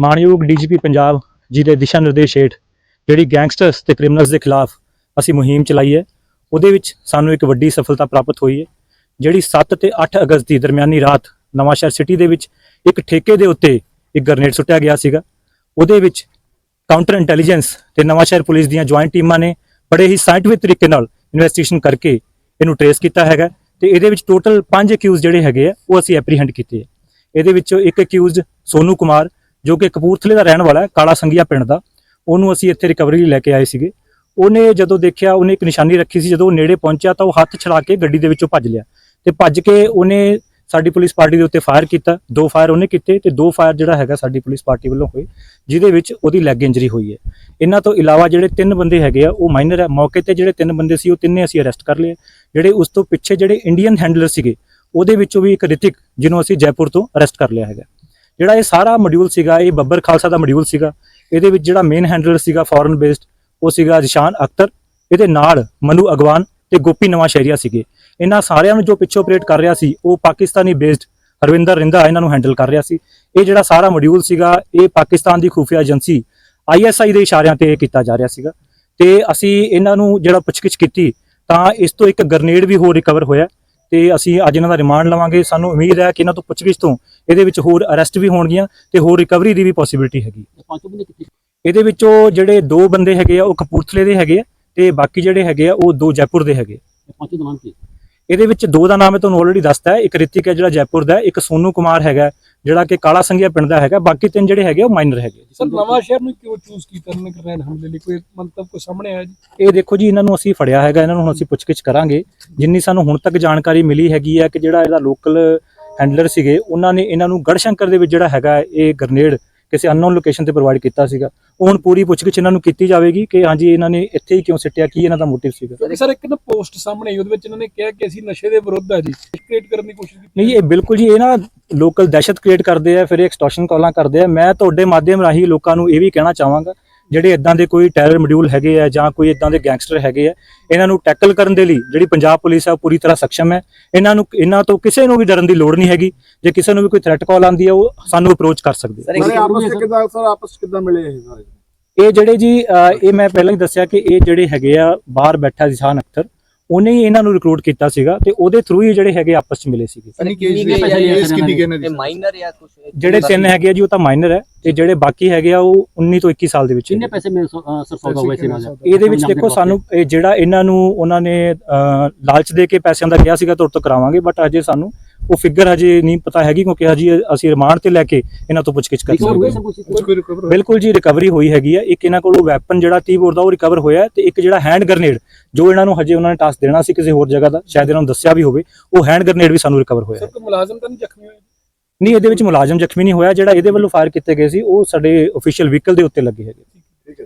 ਮਾਨਯੋਗ ਡੀਜੀਪੀ ਪੰਜਾਬ ਜੀ ਦੇ ਦਿਸ਼ਾ ਨਿਰਦੇਸ਼ ਹੇਠ ਜਿਹੜੀ ਗੈਂਗਸਟਰਸ ਤੇ ਕ੍ਰਿਮੀਨਲਸ ਦੇ ਖਿਲਾਫ ਅਸੀਂ ਮੁਹਿੰਮ ਚਲਾਈ ਹੈ, ਉਹਦੇ ਵਿੱਚ ਸਾਨੂੰ ਇੱਕ ਵੱਡੀ ਸਫਲਤਾ ਪ੍ਰਾਪਤ ਹੋਈ ਹੈ, ਜਿਹੜੀ 7 ਤੇ 8 ਅਗਸਤ ਦੀ ਦਰਮਿਆਨੀ ਰਾਤ ਨਵਾਂਸ਼ਹਿਰ ਸਿਟੀ ਦੇ ਵਿੱਚ ਇੱਕ ਠੇਕੇ ਦੇ ਉੱਤੇ ਇੱਕ ਗ੍ਰਨੇਡ ਸੁੱਟਿਆ ਗਿਆ ਸੀਗਾ। ਉਹਦੇ ਵਿੱਚ ਕਾਊਂਟਰ ਇੰਟੈਲੀਜੈਂਸ ਤੇ ਨਵਾਂਸ਼ਹਿਰ ਪੁਲਿਸ ਦੀਆਂ ਜੁਆਇੰਟ ਟੀਮਾਂ ਨੇ ਬੜੇ ਹੀ ਸਾਇੰਟਿਫਿਕ ਤਰੀਕੇ ਨਾਲ ਇਨਵੈਸਟੀਗੇਸ਼ਨ ਕਰਕੇ ਇਹਨੂੰ ਟਰੇਸ ਕੀਤਾ ਹੈਗਾ। ਤੇ ਇਹਦੇ ਵਿੱਚ ਟੋਟਲ 5 ਅਕਿਊਜ਼ ਜਿਹੜੇ ਹੈਗੇ ਆ, ਉਹ ਅਸੀਂ ਐਪਰੀਹੈਂਡ ਕੀਤੇ ਆ। ਇਹਦੇ ਵਿੱਚੋਂ ਇੱਕ ਅਕਿਊਜ਼ ਸੋਨੂ ਕੁਮਾਰ, ਜੋ ਕਿ ਕਪੂਰਥਲੇ ਦਾ ਰਹਿਣ ਵਾਲਾ ਹੈ, ਕਾਲਾ ਸੰਗੀਆ ਪਿੰਡ ਦਾ। ਉਹਨੂੰ ਅਸੀਂ ਇੱਥੇ ਰਿਕਵਰੀ ਲਈ ਲੈ ਕੇ ਆਏ ਸੀਗੇ। ਉਹਨੇ ਜਦੋਂ ਦੇਖਿਆ, ਉਹਨੇ ਇੱਕ ਨਿਸ਼ਾਨੀ ਰੱਖੀ ਸੀ, ਜਦੋਂ ਉਹ ਨੇੜੇ ਪਹੁੰਚਿਆ ਤਾਂ ਉਹ ਹੱਥ ਛੜਾ ਕੇ ਗੱਡੀ ਦੇ ਵਿੱਚੋਂ ਭੱਜ ਲਿਆ। ਤੇ ਭੱਜ ਕੇ ਉਹਨੇ ਸਾਡੀ ਪੁਲਿਸ ਪਾਰਟੀ ਦੇ ਉੱਤੇ ਫਾਇਰ ਕੀਤਾ। ਦੋ ਫਾਇਰ ਉਹਨੇ ਕੀਤੇ ਤੇ ਦੋ ਫਾਇਰ ਜਿਹੜਾ ਹੈਗਾ ਸਾਡੀ ਪੁਲਿਸ ਪਾਰਟੀ ਵੱਲੋਂ ਹੋਏ, ਜਿਹਦੇ ਵਿੱਚ ਉਹਦੀ ਲੈਗ ਇੰਜਰੀ ਹੋਈ ਹੈ। ਇਹਨਾਂ ਤੋਂ ਇਲਾਵਾ ਜਿਹੜੇ ਤਿੰਨ ਬੰਦੇ ਹੈਗੇ ਆ, ਉਹ ਮਾਈਨਰ ਹੈ। ਮੌਕੇ ਤੇ ਜਿਹੜੇ ਤਿੰਨ ਬੰਦੇ ਸੀ, ਉਹ ਤਿੰਨੇ ਅਸੀਂ ਅਰੈਸਟ ਕਰ ਲਏ। ਜਿਹੜੇ ਉਸ ਤੋਂ ਪਿੱਛੇ ਜਿਹੜੇ ਇੰਡੀਅਨ ਹੈਂਡਲਰ ਸੀਗੇ, ਉਹਦੇ ਵਿੱਚੋਂ ਵੀ ਇੱਕ ਰਿਤਿਕ ਜਿਹਨੂੰ ਅਸੀਂ ਜੈਪੁਰ ਤੋਂ ਅਰੈਸਟ ਕਰ ਲਿਆ ਹੈਗਾ। ਜਿਹੜਾ ਇਹ ਸਾਰਾ ਮੋਡਿਊਲ ਸੀਗਾ, ਇਹ ਬੱਬਰ ਖਾਲਸਾ ਦਾ ਮੋਡਿਊਲ ਸੀਗਾ, ਇਹਦੇ ਵਿੱਚ ਜਿਹੜਾ ਮੇਨ ਹੈਂਡਲਰ ਸੀਗਾ ਫੋਰਨ ਬੇਸਡ ਉਹ ਸੀਗਾ ਜਿਸ਼ਾਨ ਅਖਤਰ, ਇਹਦੇ ਨਾਲ ਮਨੂ ਅਗਵਾਨ ਤੇ ਗੋਪੀ ਨਵਾਂ ਸ਼ਹਿਰੀਆ ਸੀਗੇ। ਇਹਨਾਂ ਸਾਰਿਆਂ ਨੂੰ ਜੋ ਪਿੱਛੇ ਆਪਰੇਟ ਕਰ ਰਿਹਾ ਸੀ, ਉਹ ਪਾਕਿਸਤਾਨੀ ਬੇਸਡ ਹਰਵਿੰਦਰ ਰਿੰਦਾ ਇਹਨਾਂ ਨੂੰ ਹੈਂਡਲ ਕਰ ਰਿਹਾ ਸੀ। ਇਹ ਜਿਹੜਾ ਸਾਰਾ ਮੋਡਿਊਲ ਸੀਗਾ, ਇਹ ਪਾਕਿਸਤਾਨ ਦੀ ਖੂਫੀਆ ਏਜੰਸੀ ਆਈਐਸਆਈ ਦੇ ਇਸ਼ਾਰਿਆਂ ਤੇ ਇਹ ਕੀਤਾ ਜਾ ਰਿਹਾ ਸੀਗਾ। ਤੇ ਅਸੀਂ ਇਹਨਾਂ ਨੂੰ ਜਿਹੜਾ ਪੁੱਛਗਿੱਛ ਕੀਤੀ ਤਾਂ ਇਸ ਤੋਂ ਇੱਕ ਗ੍ਰਨੇਡ ਵੀ ਹੋਰ ਰਿਕਵਰ ਹੋਇਆ ਤੇ ਅਸੀਂ ਅੱਜ ਇਹਨਾਂ ਦਾ ਰਿਮਾਂਡ ਲਵਾਂਗੇ। ਸਾਨੂੰ ਉਮੀਦ ਹੈ ਕਿ ਇਹਨਾਂ ਤੋਂ ਪੁੱਛਗਿੱਛ ਤੋਂ ਇਹਦੇ ਵਿੱਚ ਹੋਰ ਅਰੈਸਟ ਵੀ ਹੋਣਗੀਆਂ ਤੇ ਹੋਰ ਰਿਕਵਰੀ ਦੀ ਵੀ ਪੋਸਿਬਿਲਿਟੀ ਹੈਗੀ। ਇਹਦੇ ਵਿੱਚੋਂ ਜਿਹੜੇ ਦੋ ਬੰਦੇ ਹੈਗੇ ਆ, ਉਹ ਕਪੂਰਥਲੇ ਦੇ ਹੈਗੇ ਆ ਤੇ ਬਾਕੀ ਜਿਹੜੇ ਹੈਗੇ ਆ, ਉਹ ਦੋ ਜੈਪੁਰ ਦੇ ਹੈਗੇ ਇਹਦੇ ਵਿੱਚ ਦੋ ਦਾ ਨਾਮ ਮੈਂ ਤੁਹਾਨੂੰ ਆਲਰੇਡੀ ਦੱਸਤਾ ਹੈ। ਇੱਕ ਰਿਤਿਕ ਹੈ ਜਿਹੜਾ ਜੈਪੁਰ ਦਾ ਇੱਕ ਸੋਨੂ ਕੁਮਾਰ ਹੈਗਾ ਜਿਹੜਾ ਕਿ ਕਾਲਾ ਸੰਘਿਆ ਪਿੰਡ ਦਾ ਹੈਗਾ ਬਾਕੀ ਤਿੰਨ ਜਿਹੜੇ ਹੈਗੇ ਉਹ ਮਾਈਨਰ ਹੈਗੇ ਸਰ ਨਵਾਂ ਸ਼ਹਿਰ ਨੂੰ ਕਿਉਂ ਚੂਜ਼ ਕੀਤਾ ਨੇ ਗ੍ਰੈਂਡ ਹਮਲੇ ਲਈ? ਕੋਈ ਮੰਤਵ ਕੋਈ ਸਾਹਮਣੇ ਆਇਆ ਜੀ? ਇਹ ਦੇਖੋ ਜੀ ਇਹਨਾਂ ਨੂੰ ਅਸੀਂ ਫੜਿਆ ਹੈਗਾ ਇਹਨਾਂ ਨੂੰ ਹੁਣ ਅਸੀਂ ਪੁੱਛਗਿੱਛ ਕਰਾਂਗੇ। ਜਿੰਨੀ ਸਾਨੂੰ ਹੁਣ ਤੱਕ ਜਾਣਕਾਰੀ ਮਿਲੀ ਹੈਗੀ ਹੈ ਕਿ ਜਿਹੜਾ ਇਹਦਾ ਲੋਕਲ ਹੈਂਡਲਰ ਸੀਗੇ ਉਹਨਾਂ ਨੇ ਇਹਨਾਂ ਨੂੰ ਗੜਸ਼ੰਕਰ ਦੇ ਵਿੱਚ ਜਿਹੜਾ ਹੈਗਾ ਇਹ ਗ੍ਰਨੇਡ ਕਿਸੇ ਅਨਨੋਨ ਲੋਕੇਸ਼ਨ ਤੇ ਪ੍ਰੋਵਾਈਡ ਕੀਤਾ ਸੀਗਾ। ਉਹ ਹੁਣ ਪੂਰੀ ਪੁੱਛਗਿੱਛ ਇਹਨਾਂ ਨੂੰ ਕੀਤੀ ਜਾਵੇਗੀ ਕਿ ਹਾਂਜੀ ਇਹਨਾਂ ਨੇ ਇੱਥੇ ਹੀ ਕਿਉਂ ਸਿੱਟਿਆ ਕੀ ਇਹਨਾਂ ਦਾ ਮੋਟਿਵ ਸੀਗਾ। ਸਰ ਇੱਕ ਨਾ ਪੋਸਟ ਸਾਹਮਣੇ ਆਈ ਉਹਦੇ ਵਿੱਚ ਇਹਨਾਂ ਨੇ ਕਿਹਾ ਕਿ ਅਸੀਂ ਨਸ਼ੇ ਦੇ ਵਿਰੁੱਧ ਆ ਜੀ। ਕ੍ਰੀਏਟ ਕਰਨ ਦੀ ਕੋਸ਼ਿਸ਼ ਕੀਤੀ ਨਹੀਂ ਇਹ ਬਿਲਕੁਲ ਜੀ ਇਹ ਨਾ ਲੋਕਲ ਦਹਿਸ਼ਤ ਕ੍ਰੀਏਟ ਕਰਦੇ ਆ ਫਿਰ ਐਕਸਟੋਰਸ਼ਨ ਕਾਲਾਂ ਕਰਦੇ ਆ। ਮੈਂ ਤੁਹਾਡੇ ਮਾਧਿਅਮ ਰਾਹੀਂ ਲੋਕਾਂ ਨੂੰ ਇਹ ਵੀ ਕਹਿਣਾ ਚਾਹਾਂਗਾ ਜਿਹੜੇ ਇਦਾਂ ਦੇ ਕੋਈ ਟੈਰਰ ਮੋਡਿਊਲ ਹੈਗੇ ਆ ਜਾਂ ਕੋਈ ਇਦਾਂ ਦੇ ਗੈਂਗਸਟਰ ਹੈਗੇ ਆ ਇਹਨਾਂ ਨੂੰ ਟੈਕਲ ਕਰਨ ਦੇ ਲਈ ਜਿਹੜੀ ਪੰਜਾਬ ਪੁਲਿਸ ਆ ਪੂਰੀ ਤਰ੍ਹਾਂ ਸક્ષਮ ਹੈ। ਇਹਨਾਂ ਨੂੰ ਇਹਨਾਂ ਤੋਂ ਕਿਸੇ ਨੂੰ ਵੀ ਡਰਨ ਦੀ ਲੋੜ ਨਹੀਂ ਹੈਗੀ। ਜੇ ਕਿਸੇ ਨੂੰ ਵੀ ਕੋਈ ਥ੍ਰੈਟ ਕਾਲ ਆਉਂਦੀ ਹੈ ਉਹ ਸਾਨੂੰ ਅਪਰੋਚ ਕਰ ਸਕਦੇ ਆ। ਸਾਰੇ ਆਪਸ ਵਿੱਚ ਕਿਦਾਂ ਸਰ ਆਪਸ ਵਿੱਚ ਕਿਦਾਂ ਮਿਲੇ ਇਹ ਸਾਰੇ? ਇਹ ਜਿਹੜੇ ਜੀ ਇਹ ਮੈਂ ਪਹਿਲਾਂ ਹੀ ਦੱਸਿਆ ਕਿ ਇਹ ਜਿਹੜੇ ਹੈਗੇ ਆ ਬਾਹਰ ਬੈਠਾ ਜਿਸ਼ਾਨ ਅਖਤਰ ਉਹਨੇ ਹੀ ਇਹਨਾਂ ਨੂੰ ਰਿਕਰੂਟ ਕੀਤਾ ਸੀਗਾ ਤੇ ਉਹਦੇ ਥਰੂ ਹੀ ਜਿਹੜੇ ਹੈਗੇ ਆਪਸ ਚ ਮਿਲੇ ਸੀਗੇ। ਸਨੀ ਕੇਸ ਕੇਸ ਕਿੰਨੀ ਕਿਹਨੇ ਇਹ ਮਾਈਨਰ ਜਾਂ ਕੁਝ ਜਿਹੜੇ ਤਿੰਨ ਹੈਗੇ ਆ ਜੀ ਉਹ ਤਾਂ ਮਾਈਨਰ ਹੈ ਤੇ ਜਿਹੜੇ ਬਾਕੀ ਹੈਗੇ ਆ ਉਹ 19 ਤੋਂ 21 ਸਾਲ ਦੇ ਵਿੱਚ ਕਿੰਨੇ ਪੈਸੇ ਮੇਰੇ ਸਰ ਸੌਦਾ ਹੋਇਆ ਸੀ ਨਾਲ? ਇਹਦੇ ਵਿੱਚ ਦੇਖੋ ਸਾਨੂੰ ਇਹ ਜਿਹੜਾ ਇਹਨਾਂ ਨੂੰ ਉਹਨਾਂ ਨੇ ਲਾਲਚ ਦੇ ਕੇ ਪੈਸਿਆਂ ਦਾ ਕਿਹਾ ਸੀਗਾ ਤੁਹਾਡੇ ਤੋਂ ਕਰਾਵਾਂਗੇ ਬਟ ਅਜੇ ਸਾਨੂੰ ਉਹ ਫਿਗਰ ਹਜੇ ਨਹੀਂ ਪਤਾ ਹੈਗੀ ਕਿਉਂਕਿ ਹਜੇ ਅਸੀਂ ਰਿਮਾਂਡ ਤੇ ਲੈ ਕੇ ਇਹਨਾਂ ਤੋਂ ਪੁੱਛਗਿੱਛ ਕਰ ਰਿਕਵਰ ਬਿਲਕੁਲ ਜੀ ਰਿਕਵਰੀ ਹੋਈ ਹੈਗੀ ਆ। ਇੱਕ ਇਹਨਾਂ ਕੋਲੋਂ ਵੈਪਨ ਜਿਹੜਾ 30 ਬੋਰ ਦਾ ਉਹ ਰਿਕਵਰ ਹੋਇਆ ਹੈ ਤੇ ਇੱਕ ਜਿਹੜਾ ਹੈਂਡ ਗ੍ਰਨੇਡ ਜੋ ਇਹਨਾਂ ਨੂੰ ਹਜੇ ਉਹਨਾਂ ਨੇ ਟਾਸਕ ਦੇਣਾ ਸੀ ਕਿਸੇ ਹੋਰ ਜਗ੍ਹਾ ਦਾ ਸ਼ਾਇਦ ਇਹਨਾਂ ਨੂੰ ਦੱਸਿਆ ਵੀ ਹੋਵੇ ਉਹ ਹੈਂਡ ਗ੍ਰਨੇਡ ਵੀ ਸਾਨੂੰ ਰਿਕਵਰ ਹੋਇਆ ਸਰ ਹੈ। ਕੋਈ ਮੁਲਾਜ਼ਮ ਤਾਂ ਨਹੀਂ ਜ਼ਖਮੀ ਹੋਇਆ? ਨਹੀਂ ਇਹਦੇ ਵਿੱਚ ਮੁਲਾਜ਼ਮ ਜ਼ਖਮੀ ਨਹੀਂ ਹੋਇਆ। ਜਿਹੜਾ ਇਹਦੇ ਵੱਲੋਂ ਫਾਇਰ ਕੀਤੇ ਗਏ ਸੀ ਉਹ ਸਾਡੇ ਅਫੀਸ਼ੀਅਲ ਵਹੀਕਲ ਦੇ ਉੱਤੇ ਲੱਗੇ ਹੈਗੇ।